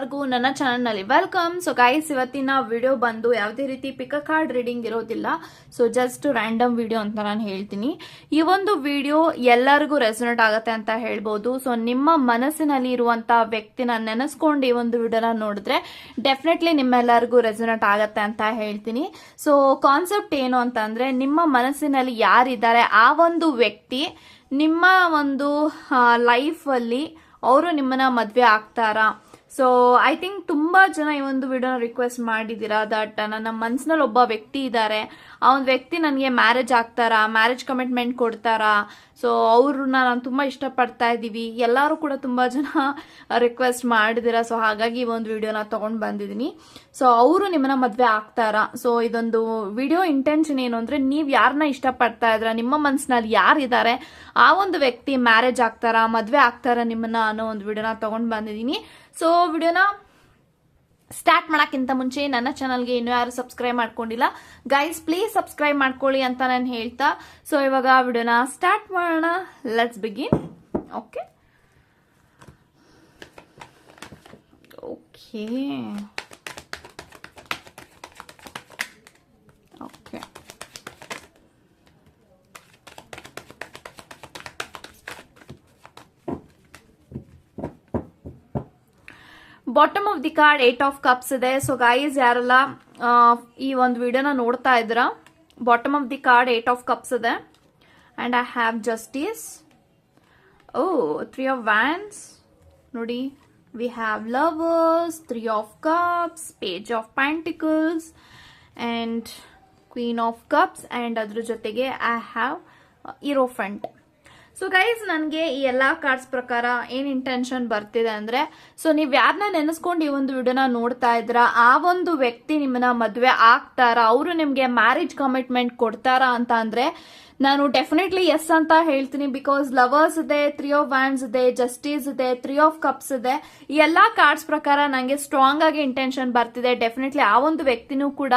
ಎಲ್ಲರಿಗೂ ನನ್ನ ಚಾನಲ್ನಲ್ಲಿ ವೆಲ್ಕಮ್. ಸೊ ಗೈಸ್ ಇವತ್ತಿನ ವಿಡಿಯೋ ಬಂದು ಯಾವುದೇ ರೀತಿ ಪಿಕ ಕಾರ್ಡ್ ರೀಡಿಂಗ್ ಇರೋದಿಲ್ಲ. ಸೊ ಜಸ್ಟ್ ರ್ಯಾಂಡಮ್ ವಿಡಿಯೋ ಅಂತ ನಾನು ಹೇಳ್ತೀನಿ. ಈ ಒಂದು ವಿಡಿಯೋ ಎಲ್ಲರಿಗೂ ರೆಸೊನೇಟ್ ಆಗುತ್ತೆ ಅಂತ ಹೇಳ್ಬೋದು. ಸೊ ನಿಮ್ಮ ಮನಸ್ಸಿನಲ್ಲಿ ಇರುವಂತ ವ್ಯಕ್ತಿನ ನೆನೆಸ್ಕೊಂಡು ಈ ಒಂದು ವಿಡಿಯೋನ ನೋಡಿದ್ರೆ ಡೆಫಿನೆಟ್ಲಿ ನಿಮ್ಮೆಲ್ಲರಿಗೂ ರೆಸೊನೇಟ್ ಆಗುತ್ತೆ ಅಂತ ಹೇಳ್ತೀನಿ. ಸೊ ಕಾನ್ಸೆಪ್ಟ್ ಏನು ಅಂತ ಅಂದ್ರೆ ನಿಮ್ಮ ಮನಸ್ಸಿನಲ್ಲಿ ಯಾರಿದ್ದಾರೆ, ಆ ಒಂದು ವ್ಯಕ್ತಿ ನಿಮ್ಮ ಒಂದು ಲೈಫಲ್ಲಿ ಅವರು ನಿಮ್ಮನ್ನ ಮದ್ವೆ ಆಗ್ತಾರಾ? ಸೊ ಐ ಥಿಂಕ್ ತುಂಬಾ ಜನ ಈ ಒಂದು ವಿಡಿಯೋನ ರಿಕ್ವೆಸ್ಟ್ ಮಾಡಿದ್ದೀರಾ ದಟ್ ನನ್ನ ಮನ್ಸಿನಲ್ಲಿ ಒಬ್ಬ ವ್ಯಕ್ತಿ ಇದ್ದಾರೆ. ಆ ಒಂದು ವ್ಯಕ್ತಿ ನನಗೆ ಮ್ಯಾರೇಜ್ ಆಗ್ತಾರಾ? ಮ್ಯಾರೇಜ್ ಕಮಿಟ್ಮೆಂಟ್ ಕೊಡ್ತಾರಾ? ಸೊ ಅವ್ರನ್ನ ನಾನು ತುಂಬ ಇಷ್ಟಪಡ್ತಾ ಇದ್ದೀವಿ. ಎಲ್ಲರೂ ಕೂಡ ತುಂಬ ಜನ ರಿಕ್ವೆಸ್ಟ್ ಮಾಡಿದಿರ? ಸೊ ಹಾಗಾಗಿ ಒಂದು ವಿಡಿಯೋನ ತೊಗೊಂಡು ಬಂದಿದ್ದೀನಿ ಸೊ ಅವರು ನಿಮ್ಮನ್ನ ಮದುವೆ ಆಗ್ತಾರಾ? ಸೊ ಇದೊಂದು ವಿಡಿಯೋ ಇಂಟೆನ್ಷನ್ ಏನು ಅಂದರೆ, ನೀವು ಯಾರನ್ನ ಇಷ್ಟಪಡ್ತಾ ಇದ್ರ ನಿಮ್ಮ ಮನಸ್ಸಿನಲ್ಲಿ ಯಾರಿದ್ದಾರೆ ಆ ಒಂದು ವ್ಯಕ್ತಿ ಮ್ಯಾರೇಜ್ ಆಗ್ತಾರಾ? ಮದುವೆ ಆಗ್ತಾರಾ ನಿಮ್ಮನ್ನ ಅನ್ನೋ ಒಂದು ವಿಡಿಯೋನ ತೊಗೊಂಡು ಬಂದಿದ್ದೀನಿ ಸೊ ವಿಡಿಯೋನ ಸ್ಟಾರ್ಟ್ ಮಾಡೋಕ್ಕಿಂತ ಮುಂಚೆ ನನ್ನ ಚಾನಲ್ಗೆ ಇನ್ನೂ ಯಾರು ಸಬ್ಸ್ಕ್ರೈಬ್ ಮಾಡ್ಕೊಂಡಿಲ್ಲ ಗೈಸ್ ಪ್ಲೀಸ್ ಸಬ್ಸ್ಕ್ರೈಬ್ ಮಾಡ್ಕೊಳ್ಳಿ ಅಂತ ನಾನು ಹೇಳ್ತಾ ಸೊ ಇವಾಗ ವಿಡಿಯೋನ ಸ್ಟಾರ್ಟ್ ಮಾಡೋಣ. Let's begin okay okay okay bottom of the card eight of cups ಇದೆ. ಸೊ ಗೈಸ್ ಯಾರೆಲ್ಲ ಈ ಒಂದು ವಿಡಿಯೋನ ನೋಡ್ತಾ ಇದ್ರ bottom of the card eight of cups ಇದೆ. And I have justice oh three of wands ನೋಡಿ we have lovers three of cups page of pentacles and queen of cups and ಅದ್ರ ಜೊತೆಗೆ I have hierophant so guys ನನಗೆ ಈ ಎಲ್ಲ cards ಪ್ರಕಾರ ಏನು intention ಬರ್ತಿದೆ ಅಂದ್ರೆ ಸೊ ನೀವು ಯಾರನ್ನ ನೆನೆಸ್ಕೊಂಡು ಈ ಒಂದು ವಿಡಿಯೋನ ನೋಡ್ತಾ ಇದ್ರ ಆ ಒಂದು ವ್ಯಕ್ತಿ ನಿಮ್ಮನ್ನ ಮದುವೆ ಆಗ್ತಾರ, ಅವರು ನಿಮಗೆ ಮ್ಯಾರೇಜ್ ಕಮಿಟ್ಮೆಂಟ್ ಕೊಡ್ತಾರಾ ಅಂತ ಅಂದ್ರೆ, ನಾನು ಡೆಫಿನೆಟ್ಲಿ ಎಸ್ ಅಂತ ಹೇಳ್ತೀನಿ ಬಿಕಾಸ್ ಲವರ್ಸ್ ಇದೆ ತ್ರೀ ಆಫ್ ವ್ಯಾಂಡ್ಸ್ ಇದೆ ಜಸ್ಟಿಸ್ ಇದೆ ತ್ರೀ ಆಫ್ ಕಪ್ಸ್ ಇದೆ. ಈ ಎಲ್ಲಾ ಕಾರ್ಡ್ಸ್ ಪ್ರಕಾರ ನನಗೆ ಸ್ಟ್ರಾಂಗ್ ಆಗಿ ಇಂಟೆನ್ಷನ್ ಬರ್ತಿದೆ. ಡೆಫಿನೆಟ್ಲಿ ಆ ಒಂದು ವ್ಯಕ್ತಿನೂ ಕೂಡ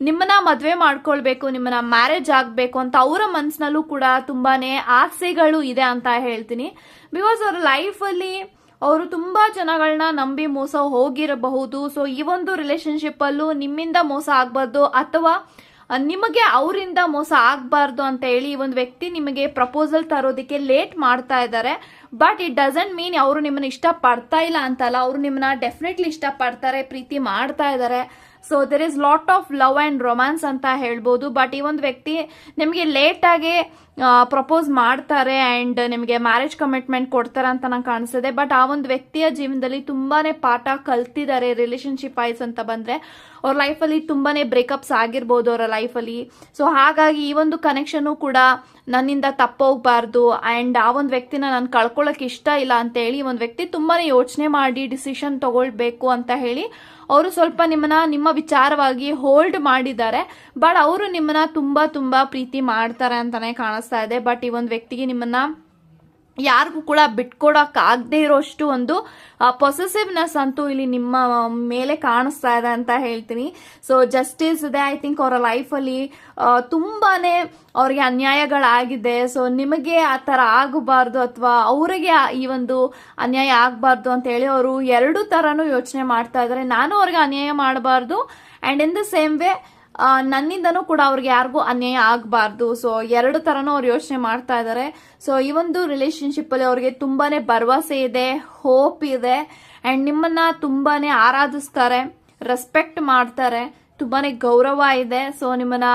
ನಿಮ್ಮನ್ನ ಮದ್ವೆ ಮಾಡ್ಕೊಳ್ಬೇಕು, ನಿಮ್ಮನ್ನ ಮ್ಯಾರೇಜ್ ಆಗ್ಬೇಕು ಅಂತ ಅವರ ಮನಸ್ಸಿನಲ್ಲೂ ಕೂಡ ತುಂಬಾನೇ ಆಸೆಗಳು ಇದೆ ಅಂತ ಹೇಳ್ತೀನಿ. ಬಿಕಾಸ್ ಅವ್ರ ಲೈಫಲ್ಲಿ ಅವರು ತುಂಬಾ ಜನಗಳನ್ನ ನಂಬಿ ಮೋಸ ಹೋಗಿರಬಹುದು. ಸೊ ಈ ಒಂದು ರಿಲೇಶನ್ಶಿಪ್ ಅಲ್ಲೂ ನಿಮ್ಮಿಂದ ಮೋಸ ಆಗ್ಬಾರ್ದು ಅಥವಾ ನಿಮಗೆ ಅವರಿಂದ ಮೋಸ ಆಗಬಾರ್ದು ಅಂತ ಹೇಳಿ ಈ ಒಂದು ವ್ಯಕ್ತಿ ನಿಮಗೆ ಪ್ರಪೋಸಲ್ ತರೋದಕ್ಕೆ ಲೇಟ್ ಮಾಡ್ತಾ ಇದ್ದಾರೆ. ಬಟ್ ಇಟ್ ಡಸಂಟ್ ಮೀನ್ ಅವರು ನಿಮ್ಮನ್ನ ಇಷ್ಟ ಪಡ್ತಾ ಇಲ್ಲ ಅಂತಲ್ಲ. ಅವರು ನಿಮ್ಮನ್ನ ಡೆಫಿನೆಟ್ಲಿ ಇಷ್ಟ ಪಡ್ತಾರೆ ಪ್ರೀತಿ ಮಾಡ್ತಾ ಇದ್ದಾರೆ. So there is lot of love and romance ಅಂತ ಹೇಳ್ಬೋದು. ಬಟ್ ಈ ಒಂದು ವ್ಯಕ್ತಿ ನಿಮಗೆ ಲೇಟ್ ಆಗಿ ಪ್ರಪೋಸ್ ಮಾಡ್ತಾರೆ ಆ್ಯಂಡ್ ನಿಮಗೆ ಮ್ಯಾರೇಜ್ ಕಮಿಟ್ಮೆಂಟ್ ಕೊಡ್ತಾರೆ ಅಂತ ನಂಗೆ ಕಾಣಿಸ್ತಿದೆ ಬಟ್ ಆ ಒಂದು ವ್ಯಕ್ತಿಯ ಜೀವನದಲ್ಲಿ ತುಂಬಾ ಪಾಠ ಕಲ್ತಿದ್ದಾರೆ ರಿಲೇಶನ್ಶಿಪ್ ವೈಸ್ ಅಂತ ಬಂದರೆ. ಅವ್ರ ಲೈಫಲ್ಲಿ ತುಂಬಾ ಬ್ರೇಕಪ್ಸ್ ಆಗಿರ್ಬೋದು ಅವರ ಲೈಫಲ್ಲಿ ಸೊ ಹಾಗಾಗಿ ಈ ಒಂದು ಕನೆಕ್ಷನ್ ಕೂಡ ನನ್ನಿಂದ ತಪ್ಪೋಗ್ಬಾರ್ದು. ಆ್ಯಂಡ್ ಆ ಒಂದು ವ್ಯಕ್ತಿನ ನಾನು ಕಳ್ಕೊಳ್ಳೋಕೆ ಇಷ್ಟ ಇಲ್ಲ ಅಂತೇಳಿ ಒಂದು ವ್ಯಕ್ತಿ ತುಂಬಾ ಯೋಚನೆ ಮಾಡಿ ಡಿಸಿಷನ್ ತಗೊಳ್ಬೇಕು ಅಂತ ಹೇಳಿ ಅವರು ಸ್ವಲ್ಪ ನಿಮ್ಮನ್ನ ನಿಮ್ಮ ವಿಚಾರವಾಗಿ ಹೋಲ್ಡ್ ಮಾಡಿದ್ದಾರೆ. ಬಟ್ ಅವರು ನಿಮ್ಮನ್ನ ತುಂಬಾ ತುಂಬಾ ಪ್ರೀತಿ ಮಾಡ್ತಾರೆ ಅಂತಾನೆ ಕಾಣಿಸ್ತಾ ಇದೆ. ಬಟ್ ಈ ಒಂದು ವ್ಯಕ್ತಿಗೆ ನಿಮ್ಮನ್ನ ಯಾರಿಗೂ ಕೂಡ ಬಿಟ್ಕೊಡಕ್ ಆಗದೆ ಇರೋಷ್ಟು ಒಂದು ಪೊಸೆಸಿವ್ನೆಸ್ ಅಂತೂ ಇಲ್ಲಿ ನಿಮ್ಮ ಮೇಲೆ ಕಾಣಿಸ್ತಾ ಇದೆ ಅಂತ ಹೇಳ್ತೀನಿ. ಸೊ ಜಸ್ಟಿಸ್ ಇದೆ ಐ ಥಿಂಕ್ ಅವರ ಲೈಫಲ್ಲಿ ತುಂಬಾನೇ ಅವ್ರಿಗೆ ಅನ್ಯಾಯಗಳಾಗಿದೆ. ಸೊ ನಿಮಗೆ ಆ ಥರ ಆಗಬಾರ್ದು ಅಥವಾ ಅವರಿಗೆ ಈ ಒಂದು ಅನ್ಯಾಯ ಆಗಬಾರ್ದು ಅಂತ ಹೇಳಿ ಅವರು ಎರಡು ಥರನೂ ಯೋಚನೆ ಮಾಡ್ತಾ ಇದ್ದಾರೆ. ನಾನು ಅವ್ರಿಗೆ ಅನ್ಯಾಯ ಮಾಡಬಾರ್ದು. And in the same way ನನ್ನಿಂದನೂ ಕೂಡ ಅವ್ರಿಗೆ ಯಾರಿಗೂ ಅನ್ಯಾಯ ಆಗಬಾರ್ದು. ಸೊ ಎರಡು ತರನೂ ಅವ್ರು ಯೋಚನೆ ಮಾಡ್ತಾ ಇದ್ದಾರೆ ಸೊ ಈ ಒಂದು ರಿಲೇಶನ್ಶಿಪ್ ಅಲ್ಲಿ ಅವ್ರಿಗೆ ತುಂಬಾನೇ ಭರವಸೆ ಇದೆ ಹೋಪ್ ಇದೆ ಅಂಡ್ ನಿಮ್ಮನ್ನ ತುಂಬಾನೇ ಆರಾಧಿಸ್ತಾರೆ ರೆಸ್ಪೆಕ್ಟ್ ಮಾಡ್ತಾರೆ. ತುಂಬಾನೇ ಗೌರವ ಇದೆ. ಸೊ ನಿಮ್ಮನ್ನ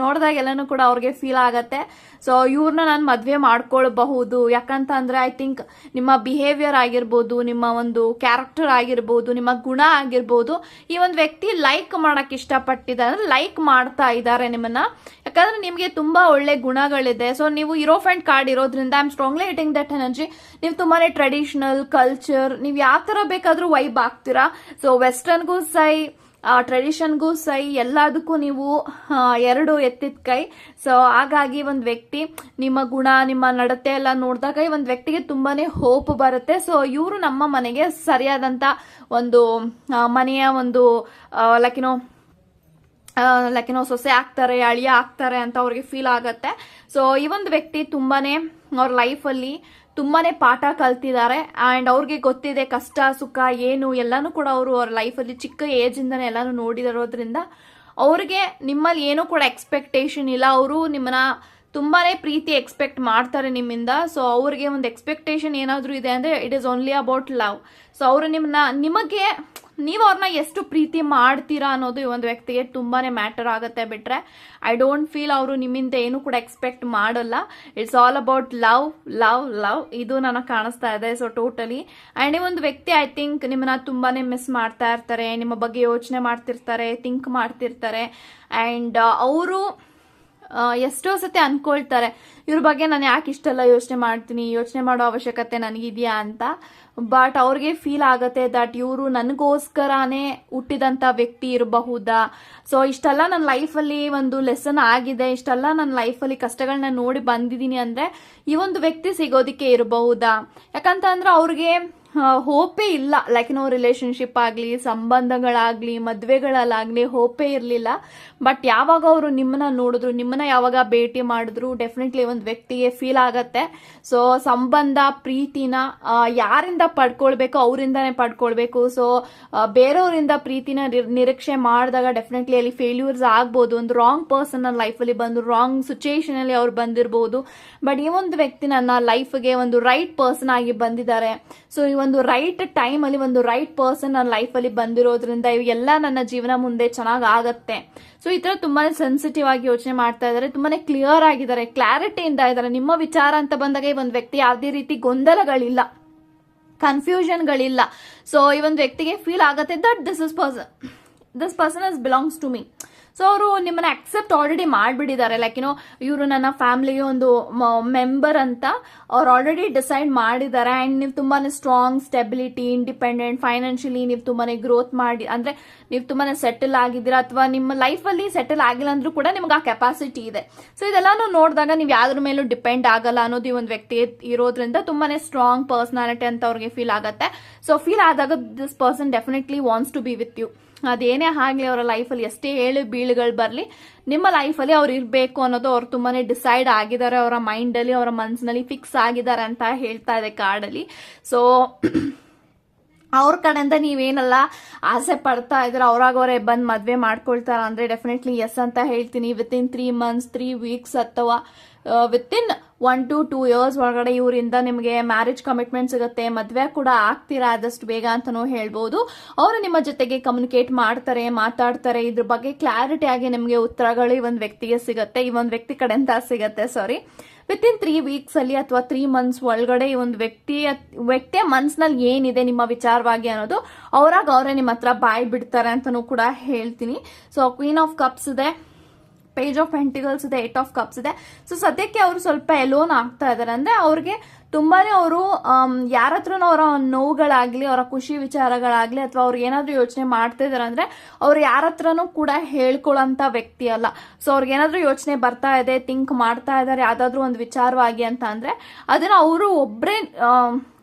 ನೋಡಿದಾಗೆಲ್ಲನೂ ಕೂಡ ಅವ್ರಿಗೆ ಫೀಲ್ ಆಗತ್ತೆ. ಸೊ ಇವ್ರನ್ನ ನಾನು ಮದುವೆ ಮಾಡ್ಕೊಳ್ಬಹುದು. ಯಾಕಂತ ಅಂದ್ರೆ ಐ ಥಿಂಕ್ ನಿಮ್ಮ ಬಿಹೇವಿಯರ್ ಆಗಿರ್ಬೋದು, ನಿಮ್ಮ ಒಂದು ಕ್ಯಾರೆಕ್ಟರ್ ಆಗಿರ್ಬೋದು, ನಿಮ್ಮ ಗುಣ ಆಗಿರ್ಬೋದು, ಈ ಒಂದು ವ್ಯಕ್ತಿ ಲೈಕ್ ಮಾಡಕ್ ಇಷ್ಟಪಟ್ಟಿದ್ದಾರೆ. ಅಂದರೆ ಲೈಕ್ ಮಾಡ್ತಾ ಇದ್ದಾರೆ ನಿಮ್ಮನ್ನ. ಯಾಕಂದ್ರೆ ನಿಮಗೆ ತುಂಬಾ ಒಳ್ಳೆ ಗುಣಗಳಿದೆ. ಸೊ ನೀವು ಇರೋಫೆಂಟ್ ಕಾರ್ಡ್ ಇರೋದ್ರಿಂದ I am strongly eating that energy ನೀವು ತುಂಬಾ ಟ್ರೆಡಿಷನಲ್ ಕಲ್ಚರ್ ನೀವು ಯಾವ ಥರ ಬೇಕಾದರೂ ವೈಬ್ ಆಗ್ತೀರಾ. ಸೊ ವೆಸ್ಟರ್ನ್ಗೂ ಸೈ ಟ್ರೆಡಿಷನ್ಗೂ ಸೈ ಎಲ್ಲದಕ್ಕೂ ನೀವು ಎರಡು ಎತ್ತಿದ ಕೈ. ಸೊ ಹಾಗಾಗಿ ಒಂದು ವ್ಯಕ್ತಿ ನಿಮ್ಮ ಗುಣ, ನಿಮ್ಮ ನಡತೆ ಎಲ್ಲ ನೋಡಿದಾಗ ಒಂದು ವ್ಯಕ್ತಿಗೆ ತುಂಬಾನೇ ಹೋಪ್ ಬರುತ್ತೆ. ಸೊ ಇವರು ನಮ್ಮ ಮನೆಗೆ ಸರಿಯಾದಂತ ಒಂದು ಮನೆಯ ಒಂದು ಲೈಕ್ ಲೈಕ್ ಸೊಸೆ ಆಗ್ತಾರೆ, ಅಳಿಯ ಆಗ್ತಾರೆ ಅಂತ ಅವ್ರಿಗೆ ಫೀಲ್ ಆಗತ್ತೆ. ಸೊ ಈ ಒಂದು ವ್ಯಕ್ತಿ ತುಂಬಾನೇ ಅವ್ರ ಲೈಫಲ್ಲಿ ತುಂಬಾನೇ ಪಾಠ ಕಲ್ತಿದ್ದಾರೆ. ಅಂಡ್ ಅವ್ರಿಗೆ ಗೊತ್ತಿದೆ ಕಷ್ಟ, ಸುಖ, ಏನು ಎಲ್ಲಾನು ಕೂಡ ಅವರು ಅವ್ರ ಲೈಫಲ್ಲಿ ಚಿಕ್ಕ ಏಜ್ ಇಂದಾನೆ ಎಲ್ಲಾನು ನೋಡಿದಿರೋದ್ರಿಂದ ಅವ್ರಿಗೆ ನಿಮ್ಮಲ್ಲಿ ಏನೂ ಕೂಡ ಎಕ್ಸ್ಪೆಕ್ಟೇಷನ್ ಇಲ್ಲ. ಅವರು ನಿಮ್ಮನ್ನ ತುಂಬಾನೇ ಪ್ರೀತಿ ಎಕ್ಸ್ಪೆಕ್ಟ್ ಮಾಡ್ತಾರೆ ನಿಮ್ಮಿಂದ. ಸೊ ಅವ್ರಿಗೆ ಒಂದು ಎಕ್ಸ್ಪೆಕ್ಟೇಷನ್ ಏನಾದರೂ ಇದೆ ಅಂದ್ರೆ it is only about love so ಅವರು ನಿಮ್ಮನ್ನ, ನಿಮಗೆ ನೀವು ಅವ್ರನ್ನ ಎಷ್ಟು ಪ್ರೀತಿ ಮಾಡ್ತೀರಾ ಅನ್ನೋದು ಈ ಒಂದು ವ್ಯಕ್ತಿಗೆ ತುಂಬಾನೇ ಮ್ಯಾಟರ್ ಆಗುತ್ತೆ ಬಿಟ್ರೆ. ಐ ಡೋಂಟ್ ಫೀಲ್ ಅವರು ನಿಮ್ಮಿಂದ ಏನು ಕೂಡ ಎಕ್ಸ್ಪೆಕ್ಟ್ ಮಾಡಲ್ಲ. It's all about love love love ಇದು ನನಗೆ ಕಾಣಿಸ್ತಾ ಇದೆ. ಸೊ ಟೋಟಲಿ ಆ್ಯಂಡ್ ಈ ಒಂದು ವ್ಯಕ್ತಿ ಐ ಥಿಂಕ್ ನಿಮ್ಮನ್ನ ತುಂಬಾನೇ ಮಿಸ್ ಮಾಡ್ತಾ ಇರ್ತಾರೆ. ನಿಮ್ಮ ಬಗ್ಗೆ ಯೋಚನೆ ಮಾಡ್ತಿರ್ತಾರೆ ಥಿಂಕ್ ಮಾಡ್ತಿರ್ತಾರೆ. ಆ್ಯಂಡ್ ಅವರು ಆ, ಎಷ್ಟೋ ಸತಿ ಅನ್ಕೊಳ್ತಾರೆ, ಇವ್ರ ಬಗ್ಗೆ ನಾನು ಯಾಕೆ ಇಷ್ಟೆಲ್ಲ ಯೋಚನೆ ಮಾಡ್ತೀನಿ, ಯೋಚನೆ ಮಾಡೋ ಅವಶ್ಯಕತೆ ನನಗಿದೆಯಾ ಅಂತ. ಬಟ್ ಅವ್ರಿಗೆ ಫೀಲ್ ಆಗುತ್ತೆ ದಟ್ ಇವರು ನನಗೋಸ್ಕರನೇ ಹುಟ್ಟಿದಂಥ ವ್ಯಕ್ತಿ ಇರಬಹುದಾ? ಸೊ ಇಷ್ಟೆಲ್ಲ ನನ್ನ ಲೈಫಲ್ಲಿ ಒಂದು ಲೆಸನ್ ಆಗಿದೆ. ಇಷ್ಟೆಲ್ಲ ನನ್ನ ಲೈಫಲ್ಲಿ ಕಷ್ಟಗಳನ್ನ ನೋಡಿ ಬಂದಿದ್ದೀನಿ ಅಂದರೆ ಈ ಒಂದು ವ್ಯಕ್ತಿ ಸಿಗೋದಕ್ಕೆ ಇರಬಹುದಾ? ಯಾಕಂತಂದ್ರೆ ಅವ್ರಿಗೆ ಹೋಪೇ ಇಲ್ಲ. ಲೈಕ್ ನೋ ರಿಲೇಶನ್ಶಿಪ್ ಆಗಲಿ, ಸಂಬಂಧಗಳಾಗಲಿ, ಮದುವೆಗಳಲ್ಲಾಗಲಿ ಹೋಪೇ ಇರಲಿಲ್ಲ. ಬಟ್ ಯಾವಾಗ ಅವರು ನಿಮ್ಮನ್ನ ನೋಡಿದ್ರು, ನಿಮ್ಮನ್ನ ಯಾವಾಗ ಭೇಟಿ ಮಾಡಿದ್ರು ಡೆಫಿನೆಟ್ಲಿ ಒಂದು ವ್ಯಕ್ತಿಗೆ ಫೀಲ್ ಆಗತ್ತೆ. ಸೊ ಸಂಬಂಧ, ಪ್ರೀತಿನ ಯಾರಿಂದ ಪಡ್ಕೊಳ್ಬೇಕು, ಅವರಿಂದನೇ ಪಡ್ಕೊಳ್ಬೇಕು. ಸೊ ಬೇರೆಯವರಿಂದ ಪ್ರೀತಿನ ನಿರ್- ನಿರೀಕ್ಷೆ ಮಾಡಿದಾಗ ಡೆಫಿನೆಟ್ಲಿ ಅಲ್ಲಿ ಫೇಲ್ಯೂರ್ಸ್ ಆಗ್ಬೋದು. ಒಂದು ರಾಂಗ್ ಪರ್ಸನ್ ನನ್ನ ಲೈಫಲ್ಲಿ ಬಂದು ರಾಂಗ್ ಸಿಚುಯೇಷನ್ ಅಲ್ಲಿ ಅವ್ರು ಬಂದಿರಬಹುದು ಬಟ್ ಈ ಒಂದು ವ್ಯಕ್ತಿ ನನ್ನ ಲೈಫ್ಗೆ ಒಂದು ರೈಟ್ ಪರ್ಸನ್ ಆಗಿ ಬಂದಿದ್ದಾರೆ. ಸೊ ಈ ರೈಟ್ ಟೈಮ್ ಅಲ್ಲಿ ಒಂದು ರೈಟ್ ಪರ್ಸನ್ ನನ್ನ ಅಲ್ಲಿ ಬಂದಿರೋದ್ರಿಂದ ಇವೆಲ್ಲ ನನ್ನ ಜೀವನ ಮುಂದೆ ಚೆನ್ನಾಗಿ ಆಗತ್ತೆ ಸೊ ಈ ತರ ತುಂಬಾನೇ ಸೆನ್ಸಿಟಿವ್ ಆಗಿ ಯೋಚನೆ ಮಾಡ್ತಾ ಇದ್ದಾರೆ. ತುಂಬಾನೇ ಕ್ಲಿಯರ್ ಆಗಿದ್ದಾರೆ. ಕ್ಲಾರಿಟಿಯಿಂದ ಇದ್ದಾರೆ. ನಿಮ್ಮ ವಿಚಾರ ಅಂತ ಬಂದಾಗ ಈ ಒಂದು ವ್ಯಕ್ತಿ ಯಾವುದೇ ರೀತಿ ಗೊಂದಲಗಳಿಲ್ಲ. ಕನ್ಫ್ಯೂಷನ್ಗಳಿಲ್ಲ ಸೊ ಈ ಒಂದು ವ್ಯಕ್ತಿಗೆ ಫೀಲ್ ಆಗುತ್ತೆ that this is person this person is belongs to me so ಅವರು ನಿಮ್ಮನ್ನ ಅಕ್ಸೆಪ್ಟ್ ಆಲ್ರೆಡಿ ಮಾಡಿಬಿಟ್ಟಿದ್ದಾರೆ. ಲೈಕ್ ಏನೋ ಇವರು ನನ್ನ ಫ್ಯಾಮಿಲಿಗೆ ಒಂದು ಮೆಂಬರ್ ಅಂತ ಅವ್ರು ಆಲ್ರೆಡಿ ಡಿಸೈಡ್ ಮಾಡಿದ್ದಾರೆ. ಆ್ಯಂಡ್ ನೀವು ತುಂಬಾನೇ ಸ್ಟ್ರಾಂಗ್ ಸ್ಟೆಬಿಲಿಟಿ ಇಂಡಿಪೆಂಡೆಂಟ್ ಫೈನಾನ್ಷಿಯಲಿ ನೀವು ತುಂಬಾನೇ ಗ್ರೋತ್ ಮಾಡಿ, ಅಂದ್ರೆ ನೀವು ತುಂಬಾನೇ ಸೆಟಲ್ ಆಗಿದ್ದೀರಾ? ಅಥವಾ ನಿಮ್ಮ ಲೈಫಲ್ಲಿ ಸೆಟಲ್ ಆಗಿಲ್ಲ ಅಂದ್ರೂ ಕೂಡ ನಿಮ್ಗೆ ಆ ಕೆಪಾಸಿಟಿ ಇದೆ. ಸೊ ಇದೆಲ್ಲಾನು ನೋಡಿದಾಗ ನೀವು ಯಾವ್ದ್ರ ಮೇಲೂ ಡಿಪೆಂಡ್ ಆಗಲ್ಲ ಅನ್ನೋದು ಈ ಒಂದು ವ್ಯಕ್ತಿ ಇರೋದ್ರಿಂದ ತುಂಬಾನೇ ಸ್ಟ್ರಾಂಗ್ ಪರ್ಸನಾಲಿಟಿ ಅಂತ ಅವ್ರಿಗೆ ಫೀಲ್ ಆಗುತ್ತೆ. ಸೊ ಫೀಲ್ ಆದಾಗ this person definitely wants to be with you ಅದೇನೇ ಆಗಲಿ ಅವರ ಲೈಫಲ್ಲಿ ಎಷ್ಟೇ ಏಳು ಬೀಳುಗಳು ಬರಲಿ, ನಿಮ್ಮ ಲೈಫಲ್ಲಿ ಅವ್ರು ಇರಬೇಕು ಅನ್ನೋದು ಅವ್ರು ತುಂಬಾನೇ ಡಿಸೈಡ್ ಆಗಿದ್ದಾರೆ, ಅವರ ಮೈಂಡಲ್ಲಿ ಅವರ ಮನಸ್ಸಿನಲ್ಲಿ ಫಿಕ್ಸ್ ಆಗಿದ್ದಾರೆ ಅಂತ ಹೇಳ್ತಾ ಇದೆ ಕಾರ್ಡಲ್ಲಿ ಸೊ ಅವ್ರ ಕಡೆಯಿಂದ ನೀವೇನೆಲ್ಲ ಆಸೆ ಪಡ್ತಾ ಇದ್ರೆ ಅವ್ರಾಗವರೇ ಬಂದು ಮದುವೆ ಮಾಡ್ಕೊಳ್ತಾರ ಅಂದ್ರೆ ಡೆಫಿನೆಟ್ಲಿ ಎಸ್ ಅಂತ ಹೇಳ್ತೀನಿ. Within three months three weeks ಅಥವಾ within one to two years ಒಳಗಡೆ ಇವರಿಂದ ನಿಮಗೆ ಮ್ಯಾರೇಜ್ ಕಮಿಟ್ಮೆಂಟ್ ಸಿಗುತ್ತೆ, ಮದುವೆ ಕೂಡ ಆಗ್ತೀರಾ ಆದಷ್ಟು ಬೇಗ ಅಂತಲೂ ಹೇಳ್ಬೋದು. ಅವರು ನಿಮ್ಮ ಜೊತೆಗೆ ಕಮ್ಯುನಿಕೇಟ್ ಮಾಡ್ತಾರೆ, ಮಾತಾಡ್ತಾರೆ, ಇದ್ರ ಬಗ್ಗೆ ಕ್ಲಾರಿಟಿ ಆಗಿ ನಿಮಗೆ ಉತ್ತರಗಳು ಈ ಒಂದು ವ್ಯಕ್ತಿಗೆ ಸಿಗುತ್ತೆ, ಈ ಒಂದು ವ್ಯಕ್ತಿ ಕಡೆಯಿಂದ ಸಿಗುತ್ತೆ sorry within three weeks ಅಲ್ಲಿ ಅಥವಾ ತ್ರೀ ಮಂತ್ಸ್ ಒಳಗಡೆ ಈ ಒಂದು ವ್ಯಕ್ತಿಯ ವ್ಯಕ್ತಿಯ ಮನ್ಸ್ನಲ್ಲಿ ಏನಿದೆ ನಿಮ್ಮ ವಿಚಾರವಾಗಿ ಅನ್ನೋದು ಅವರಾಗ ಅವರೇ ನಿಮ್ಮ ಹತ್ರ ಬಾಯ್ ಬಿಡ್ತಾರೆ ಅಂತಲೂ ಕೂಡ ಹೇಳ್ತೀನಿ. ಸೊ ಕ್ವೀನ್ ಆಫ್ ಕಪ್ಸ್ ಇದೆ. ಪೇಜ್ ಆಫ್ ಪೆಂಟಿಗಲ್ಸ್ ಇದೆ ಏಟ್ ಆಫ್ ಕಪ್ಸ್ ಇದೆ. ಸೊ ಸದ್ಯಕ್ಕೆ ಅವರು ಸ್ವಲ್ಪ ಎಲೋನ್ ಆಗ್ತಾ ಇದಾರೆ. ಅಂದ್ರೆ ಅವ್ರಿಗೆ ತುಂಬಾನೇ ಅವರು ಯಾರ ಹತ್ರನೂ ಅವರ ನೋವುಗಳಾಗ್ಲಿ, ಅವರ ಖುಷಿ ವಿಚಾರಗಳಾಗ್ಲಿ ಅಥವಾ ಅವ್ರು ಏನಾದರೂ ಯೋಚನೆ ಮಾಡ್ತಾ ಇದಾರೆ ಅಂದ್ರೆ ಅವ್ರು ಯಾರ ಹತ್ರನೂ ಕೂಡ ಹೇಳ್ಕೊಳ್ಳೋಂತ ವ್ಯಕ್ತಿ ಅಲ್ಲ. ಸೊ ಅವ್ರಿಗೆ ಏನಾದ್ರು ಯೋಚನೆ ಬರ್ತಾ ಇದೆ ಥಿಂಕ್ ಮಾಡ್ತಾ ಇದಾರೆ, ಯಾವ್ದಾದ್ರು ಒಂದು ವಿಚಾರವಾಗಿ ಅಂತ ಅಂದ್ರೆ ಅದನ್ನ ಅವರು ಒಬ್ಬರೇ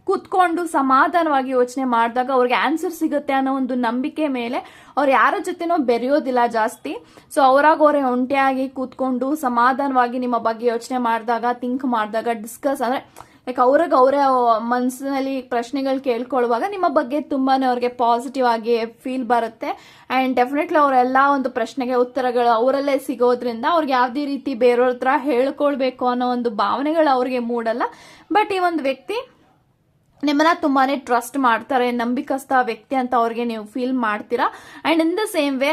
ಕೂತ್ಕೊಂಡು ಸಮಾಧಾನವಾಗಿ ಯೋಚನೆ ಮಾಡಿದಾಗ ಅವ್ರಿಗೆ ಆನ್ಸರ್ ಸಿಗುತ್ತೆ ಅನ್ನೋ ಒಂದು ನಂಬಿಕೆ ಮೇಲೆ ಅವ್ರು ಯಾರ ಜೊತೆನೂ ಬೆರೆಯೋದಿಲ್ಲ ಜಾಸ್ತಿ. ಸೊ ಅವರಾಗ ಅವರೇ ಒಂಟಿಯಾಗಿ ಕೂತ್ಕೊಂಡು ಸಮಾಧಾನವಾಗಿ ನಿಮ್ಮ ಬಗ್ಗೆ ಯೋಚನೆ ಮಾಡಿದಾಗ ಥಿಂಕ್ ಮಾಡಿದಾಗ ಡಿಸ್ಕಸ್ ಅಂದ್ರೆ ಲೈಕ್ ಅವ್ರಿಗೆ ಅವರೇ ಮನಸ್ಸಿನಲ್ಲಿ ಪ್ರಶ್ನೆಗಳು ಕೇಳ್ಕೊಳ್ಳುವಾಗ ನಿಮ್ಮ ಬಗ್ಗೆ ತುಂಬಾನೇ ಅವ್ರಿಗೆ ಪಾಸಿಟಿವ್ ಆಗಿ ಫೀಲ್ ಬರುತ್ತೆ. ಅಂಡ್ ಡೆಫಿನೆಟ್ಲಿ ಅವರೆಲ್ಲ ಒಂದು ಪ್ರಶ್ನೆಗೆ ಉತ್ತರಗಳು ಅವರಲ್ಲೇ ಸಿಗೋದ್ರಿಂದ ಅವ್ರಿಗೆ ಯಾವುದೇ ರೀತಿ ಬೇರೆಯವ್ರ ಹತ್ರ ಹೇಳ್ಕೊಳ್ಬೇಕು ಅನ್ನೋ ಒಂದು ಭಾವನೆಗಳು ಅವ್ರಿಗೆ ಮೂಡಲ್ಲ. ಬಟ್ ಈ ಒಂದು ವ್ಯಕ್ತಿ ನಿಮ್ಮನ್ನ ತುಂಬಾನೇ ಟ್ರಸ್ಟ್ ಮಾಡ್ತಾರೆ ನಂಬಿಕಸ್ಥ ವ್ಯಕ್ತಿ ಅಂತ ಅವ್ರಿಗೆ ನೀವು ಫೀಲ್ ಮಾಡ್ತೀರಾ? And in the same way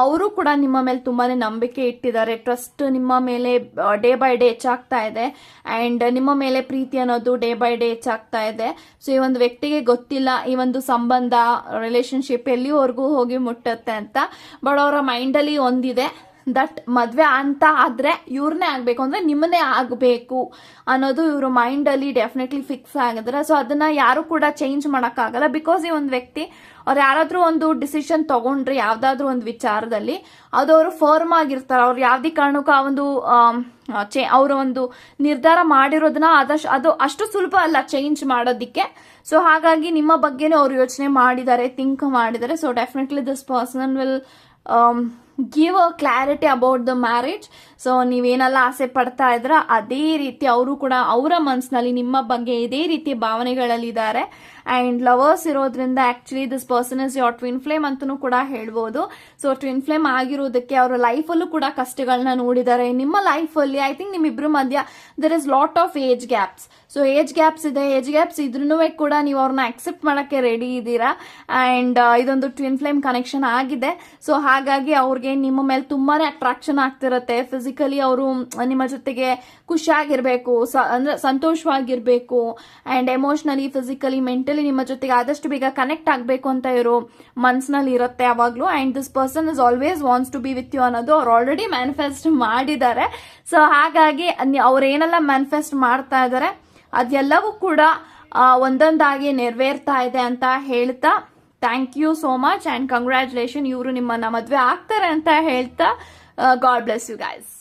ಅವರು ಕೂಡ ನಿಮ್ಮ ಮೇಲೆ ತುಂಬಾನೇ ನಂಬಿಕೆ ಇಟ್ಟಿದ್ದಾರೆ. ಟ್ರಸ್ಟ್ ನಿಮ್ಮ ಮೇಲೆ ಡೇ ಬೈ ಡೇ ಹೆಚ್ಚಾಗ್ತಾ ಇದೆ. ಅಂಡ್ ನಿಮ್ಮ ಮೇಲೆ ಪ್ರೀತಿ ಅನ್ನೋದು ಡೇ ಬೈ ಡೇ ಹೆಚ್ಚಾಗ್ತಾ ಇದೆ. ಸೊ ಈ ಒಂದು ವ್ಯಕ್ತಿಗೆ ಗೊತ್ತಿಲ್ಲ, ಈ ಒಂದು ಸಂಬಂಧ ರಿಲೇಶನ್ಶಿಪ್ ಎಲ್ಲಿವರೆಗೂ ಹೋಗಿ ಮುಟ್ಟುತ್ತೆ ಅಂತ. ಬಟ್ ಅವರ ಮೈಂಡಲ್ಲಿ ಒಂದಿದೆ. ದಟ್ ಮದ್ವೆ ಅಂತ ಆದ್ರೆ ಇವ್ರನ್ನೇ ಆಗ್ಬೇಕು ಅಂದ್ರೆ ನಿಮ್ಮನ್ನೇ ಆಗ್ಬೇಕು ಅನ್ನೋದು ಇವ್ರ ಮೈಂಡ್ ಅಲ್ಲಿ ಡೆಫಿನೆಟ್ಲಿ ಫಿಕ್ಸ್ ಆಗಿದ್ರೆ. ಸೊ ಅದನ್ನ ಯಾರು ಕೂಡ ಚೇಂಜ್ ಮಾಡಕ್ಕಾಗಲ್ಲ. ಬಿಕಾಸ್ ಈ ಒಂದು ವ್ಯಕ್ತಿ, ಅವ್ರು ಯಾರಾದ್ರೂ ಒಂದು ಡಿಸಿಷನ್ ತಗೊಂಡ್ರೆ, ಯಾವ್ದಾದ್ರು ಒಂದು ವಿಚಾರದಲ್ಲಿ, ಅದು ಅವರು ಫರ್ಮ್ ಆಗಿರ್ತಾರೆ. ಅವ್ರು ಯಾವುದೇ ಕಾರಣಕ್ಕೂ ಆ ಒಂದು ಚೇ, ಅವರ ಒಂದು ನಿರ್ಧಾರ ಮಾಡಿರೋದನ್ನ ಆದಷ್ಟು, ಅದು ಅಷ್ಟು ಸುಲಭ ಅಲ್ಲ ಚೇಂಜ್ ಮಾಡೋದಿಕ್ಕೆ. ಸೊ ಹಾಗಾಗಿ ನಿಮ್ಮ ಬಗ್ಗೆನೇ ಅವ್ರು ಯೋಚನೆ ಮಾಡಿದ್ದಾರೆ ಥಿಂಕ್ ಮಾಡಿದ್ದಾರೆ. So definitely this person will give a clarity about the marriage so ನೀವೇನೆಲ್ಲ ಆಸೆ ಪಡ್ತಾ ಇದ್ರ, ಅದೇ ರೀತಿ ಅವರು ಕೂಡ ಅವರ ಮನಸ್ಸಿನಲ್ಲಿ ನಿಮ್ಮ ಬಗ್ಗೆ ಇದೇ ರೀತಿ ಭಾವನೆಗಳಲ್ಲಿದ್ದಾರೆ. ಅಂಡ್ ಲವರ್ಸ್ ಇರೋದ್ರಿಂದ actually this person is your twin flame ಅಂತಲೂ ಕೂಡ ಹೇಳ್ಬೋದು. ಸೊ ಟ್ವಿನ್ ಫ್ಲೇಮ್ ಆಗಿರೋದಕ್ಕೆ ಅವರ ಲೈಫಲ್ಲೂ ಕೂಡ ಕಷ್ಟಗಳನ್ನ ನೋಡಿದ್ದಾರೆ. ನಿಮ್ಮ ಲೈಫಲ್ಲಿ ಐ ಥಿಂಕ್ ನಿಮ್ಮಿಬ್ರು ಮಧ್ಯ there is lot of age gaps so age gaps ಇದೆ ಏಜ್ ಗ್ಯಾಪ್ಸ್ ಇದ್ರೂ ಕೂಡ ನೀವು ಅವ್ರನ್ನ ಅಕ್ಸೆಪ್ಟ್ ಮಾಡೋಕ್ಕೆ ರೆಡಿ ಇದ್ದೀರಾ. ಅಂಡ್ ಇದೊಂದು ಟ್ವಿನ್ ಫ್ಲೇಮ್ ಕನೆಕ್ಷನ್ ಆಗಿದೆ. ಸೊ ಹಾಗಾಗಿ ಅವ್ರಿಗೆ ನಿಮ್ಮ ಮೇಲೆ ತುಂಬಾನೇ ಅಟ್ರಾಕ್ಷನ್ ಆಗ್ತಿರತ್ತೆ ಫಿಸಿಕಲಿ ಅವರು ನಿಮ್ಮ ಜೊತೆಗೆ ಖುಷಿಯಾಗಿರ್ಬೇಕು, ಸ, ಅಂದ್ರೆ ಸಂತೋಷವಾಗಿರ್ಬೇಕು ಆ್ಯಂಡ್ ಎಮೋಷ್ನಲಿ ಫಿಸಿಕಲಿ ಮೆಂಟಲಿ ನಿಮ್ಮ ಜೊತೆಗೆ ಆದಷ್ಟು ಬೇಗ ಕನೆಕ್ಟ್ ಆಗಬೇಕು ಅಂತ ಇರೋ ಮನ್ಸಿನಲ್ಲಿ ಇರುತ್ತೆ ಯಾವಾಗಲೂ and this person is always wants to be with you ಅನ್ನೋದು ಅವ್ರು ಆಲ್ರೆಡಿ ಮ್ಯಾನಿಫೆಸ್ಟ್ ಮಾಡಿದ್ದಾರೆ. ಸೊ ಹಾಗಾಗಿ ಅವ್ರು ಏನೆಲ್ಲ ಮ್ಯಾನಿಫೆಸ್ಟ್ ಮಾಡ್ತಾ ಇದ್ದಾರೆ, ಅದೆಲ್ಲವೂ ಕೂಡ ಒಂದೊಂದಾಗಿ ನೆರವೇರ್ತಾ ಇದೆ ಅಂತ ಹೇಳ್ತಾ thank you so much and congratulation ಇವರು ನಿಮ್ಮನ್ನ ಮದುವೆ ಆಗ್ತಾರೆ ಅಂತ ಹೇಳ್ತಾ ಗಾಡ್ ಬ್ಲೆಸ್ ಯು ಗೈಸ್